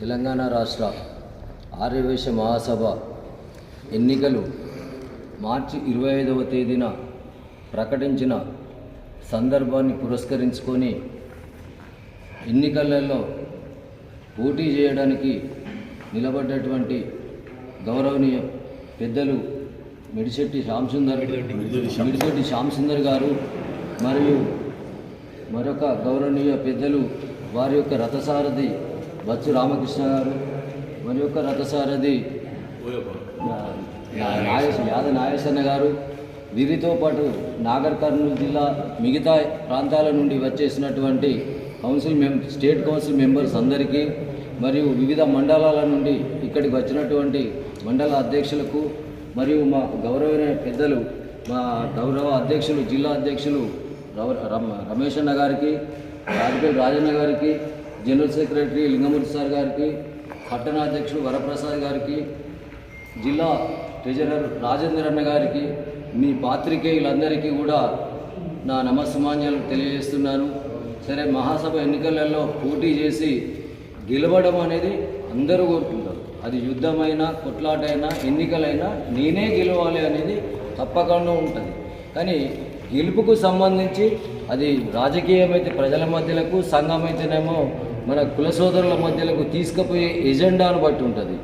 తెలంగాణ రాష్ట్ర ఆర్యవేశ మహాసభ ఎన్నికలు మార్చి ఇరవై ఐదవ తేదీన ప్రకటించిన సందర్భాన్ని పురస్కరించుకొని ఎన్నికలలో పోటీ చేయడానికి నిలబడ్డటువంటి గౌరవనీయ పెద్దలు మిడిశెట్టి శ్యాంసుందర్ మిడిశెట్టి శ్యాంసుందర్ గారు మరియు మరొక గౌరవనీయ పెద్దలు వారి యొక్క రథసారథి బచ్చు రామకృష్ణ గారు మరి యొక్క రథసారథి నాగేశ్ యాద నాగేశన్న గారు. వీరితో పాటు నాగర్ కర్నూలు జిల్లా మిగతా ప్రాంతాల నుండి వచ్చేసినటువంటి కౌన్సిల్ మెం స్టేట్ కౌన్సిల్ మెంబర్స్ అందరికీ మరియు వివిధ మండలాల నుండి ఇక్కడికి వచ్చినటువంటి మండల అధ్యక్షులకు మరియు మా గౌరవమైన పెద్దలు మా గౌరవ అధ్యక్షులు జిల్లా అధ్యక్షులు రవ- రమేష్ అన్న గారికి రాజపేట రాజన్న గారికి జనరల్ సెక్రటరీ లింగమూర్తి సార్ గారికి పట్టణాధ్యక్షుడు వరప్రసాద్ గారికి జిల్లా ట్రెజరర్ రాజేందర్ అన్న గారికి మీ పాత్రికేయులందరికీ కూడా నా నమస్సమాన్యాలు తెలియజేస్తున్నాను. సరే మహాసభ ఎన్నికలలో పోటీ చేసి గెలవడం అనేది అందరూ కోరుకుంటారు. అది యుద్ధమైనా కొట్లాటైనా ఎన్నికలైనా నేనే గెలవాలి అనేది తప్పకుండా ఉంటుంది. కానీ గెలుపుకు సంబంధించి అది రాజకీయమైతే ప్రజల మధ్యలకు సంఘం అయితేనేమో మన కుల సోదరుల మధ్యలకు తీసుకుపోయే ఎజెండాను బట్టి ఉంటుంది.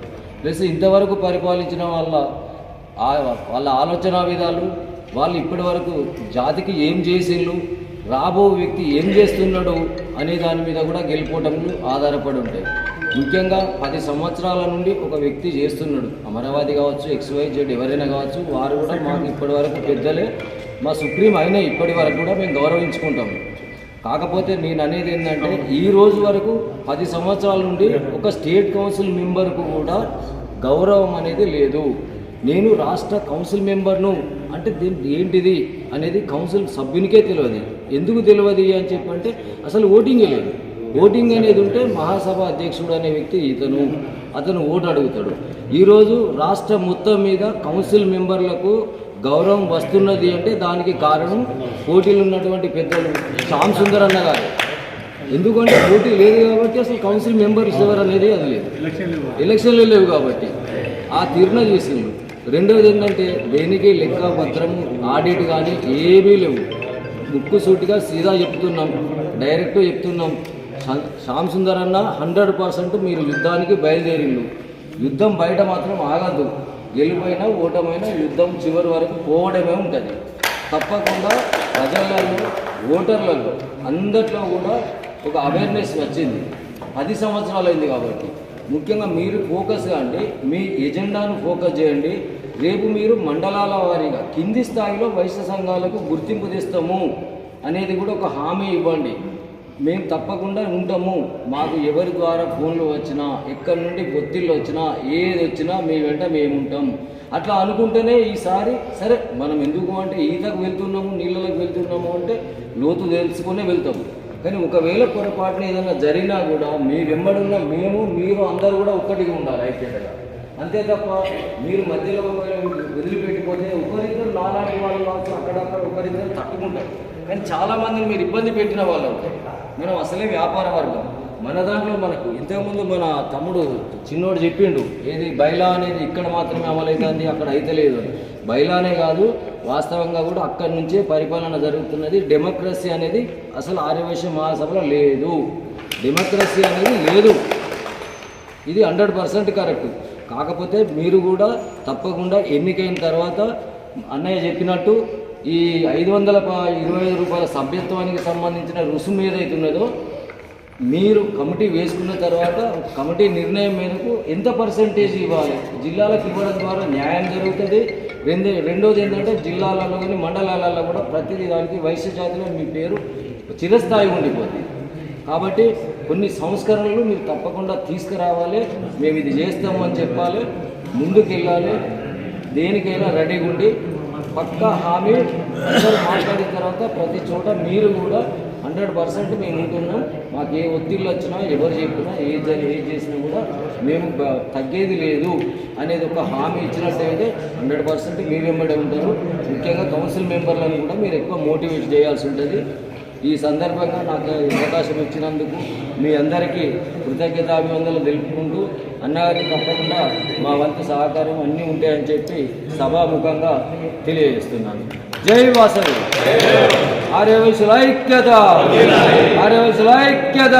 ప్లస్ ఇంతవరకు పరిపాలించిన వాళ్ళ వాళ్ళ ఆలోచన విధాలు వాళ్ళు ఇప్పటి వరకు జాతికి ఏం చేసిండ్రు రాబో వ్యక్తి ఏం చేస్తున్నాడు అనే దాని మీద కూడా గెలుపోవటంలు ఆధారపడి ఉంటాయి. ముఖ్యంగా పది సంవత్సరాల నుండి ఒక వ్యక్తి చేస్తున్నాడు. అమరావతి కావచ్చు ఎక్స్వై జెడ్ ఎవరైనా కావచ్చు వారు కూడా మాకు ఇప్పటి వరకు పెద్దలే. మా సుప్రీం అయినా ఇప్పటి వరకు కూడా మేము గౌరవించుకుంటాము. కాకపోతే నేను అనేది ఏంటంటే ఈ రోజు వరకు పది సంవత్సరాల నుండి ఒక స్టేట్ కౌన్సిల్ మెంబర్కు కూడా గౌరవం అనేది లేదు. నేను రాష్ట్ర కౌన్సిల్ మెంబర్ను అంటే దీని ఏంటిది అనేది కౌన్సిల్ సభ్యునికే తెలియదు. ఎందుకు తెలియదు అని చెప్పంటే అసలు ఓటింగే లేదు. ఓటింగ్ అనేది ఉంటే మహాసభ అధ్యక్షుడు అనే వ్యక్తి ఇతను అతను ఓటు అడుగుతాడు ఈరోజు రాష్ట్ర మొత్తం మీద కౌన్సిల్ మెంబర్లకు గౌరవం వస్తున్నది అంటే దానికి కారణం పోటీలు ఉన్నటువంటి పెద్దలు శ్యామ్ సుందర్ అన్న గారు. ఎందుకంటే పోటీ లేదు కాబట్టి అసలు కౌన్సిల్ మెంబర్స్ ఎవరు అనేది అది లేదు. ఎలక్షన్లు లేవు కాబట్టి. ఆ తీర్ణ చేసిండు. రెండవది ఏంటంటే దేనికి లెక్క పత్రం ఆడిట్ కానీ ఏమీ లేవు. ముక్కు సూటిగా సీదా చెప్తున్నాం డైరెక్ట్ చెప్తున్నాం. శ్యామ్ సుందర్ అన్న హండ్రెడ్ పర్సెంట్ మీరు యుద్ధానికి బయలుదేరిండు. యుద్ధం బయట మాత్రం ఆగద్దు. గెలుపైనా ఓటమైనా యుద్ధం చివరి వరకు పోవడమే ఉంటుంది. తప్పకుండా ప్రజలలో ఓటర్లలో అందట్లో కూడా ఒక అవేర్నెస్ వచ్చింది. పది సంవత్సరాలు అయింది కాబట్టి. ముఖ్యంగా మీరు ఫోకస్ కాండి మీ ఎజెండాను ఫోకస్ చేయండి. రేపు మీరు మండలాల వారీగా కింది స్థాయిలో వైశ్య సంఘాలకు గుర్తింపు తెస్తాము అనేది కూడా ఒక హామీ ఇవ్వండి. మేము తప్పకుండా ఉంటాము. మాకు ఎవరి ద్వారా ఫోన్లు వచ్చినా ఎక్కడి నుండి ఒత్తిళ్ళు వచ్చినా ఏది వచ్చినా మీ వెంట మేము ఉంటాం. అట్లా అనుకుంటేనే ఈసారి సరే మనం ఎందుకు అంటే ఈతకు వెళ్తున్నాము నీళ్ళలోకి వెళ్తున్నాము అంటే లోతు తెలుసుకునే వెళ్తాము. కానీ ఒకవేళ పొరపాటున ఏదైనా జరిగినా కూడా మీ వెంబడున్న మేము మీరు అందరూ కూడా ఒక్కటిగా ఉండాలి ఐక్యతగా. అంతే తప్ప మీరు మధ్యలో వదిలిపెట్టిపోతే ఒకరిద్దరు నాలాంటి వాళ్ళు కావచ్చు అక్కడక్కడ ఒకరిద్దరు తట్టుకుంటారు. కానీ చాలామందిని మీరు ఇబ్బంది పెట్టిన వాళ్ళు అవుతారు. మనం అసలే వ్యాపార వర్గం మన దాంట్లో మనకు ఇంతకుముందు మన తమ్ముడు చిన్నోడు చెప్పిండు ఏది బైలా అనేది ఇక్కడ మాత్రమే అమలైతుంది అక్కడ అయితలేదు అని బైలానే కాదు వాస్తవంగా కూడా అక్కడి నుంచే పరిపాలన జరుగుతున్నది. డెమోక్రసీ అనేది అసలు ఆర్యవైశ్య మహాసభలో లేదు. డెమోక్రసీ అనేది లేదు. ఇది హండ్రెడ్ పర్సెంట్ కరెక్ట్. కాకపోతే మీరు కూడా తప్పకుండా ఎన్నికైన తర్వాత అన్నయ్య చెప్పినట్టు ఈ ఐదు వందల ప- ఇరవై ఐదు రూపాయల సభ్యత్వానికి సంబంధించిన రుసుము ఏదైతే ఉన్నదో మీరు కమిటీ వేసుకున్న తర్వాత కమిటీ నిర్ణయం మేరకు ఎంత పర్సంటేజ్ ఇవ్వాలి? జిల్లాలకు ఇవ్వడం ద్వారా న్యాయం జరుగుతుంది. రెండు రెండోది ఏంటంటే జిల్లాలలో కానీ మండలాలలో కూడా ప్రతిదీ దానికి వైశ్య జాతిలో మీ పేరు చిరస్థాయి ఉండిపోతుంది. కాబట్టి కొన్ని సంస్కరణలు మీరు తప్పకుండా తీసుకురావాలి. మేము ఇది చేస్తాము అని చెప్పాలి. ముందుకు వెళ్ళాలి దేనికైనా రెడీగా ఉండి పక్కా హామీ అందరూ మాట్లాడిన తర్వాత ప్రతి చోట మీరు కూడా హండ్రెడ్ పర్సెంట్ మేము ఉంటున్నాం. మాకు ఏ ఒత్తిళ్ళు వచ్చినా ఎవరు చెప్పినా ఏ జరి ఏ చేసినా కూడా మేము తగ్గేది లేదు అనేది ఒక హామీ ఇచ్చినట్టయితే హండ్రెడ్ పర్సెంట్ మీ వెంబడే ఉంటారు. ముఖ్యంగా కౌన్సిల్ మెంబర్లను కూడా మీరు ఎక్కువ మోటివేట్ చేయాల్సి ఉంటుంది. ఈ సందర్భంగా నాకు అవకాశం ఇచ్చినందుకు మీ అందరికీ కృతజ్ఞతాభివందనలు తెలుపుకుంటూ అన్నగారికి తప్పకుండా మా వంతు సహకారం అన్నీ ఉంటాయని చెప్పి సభాముఖంగా తెలియజేస్తున్నాను. జై వాసవి. ఆర్యవైశ్యుల ఐక్యత. ఆర్యవైశ్యుల ఐక్యత.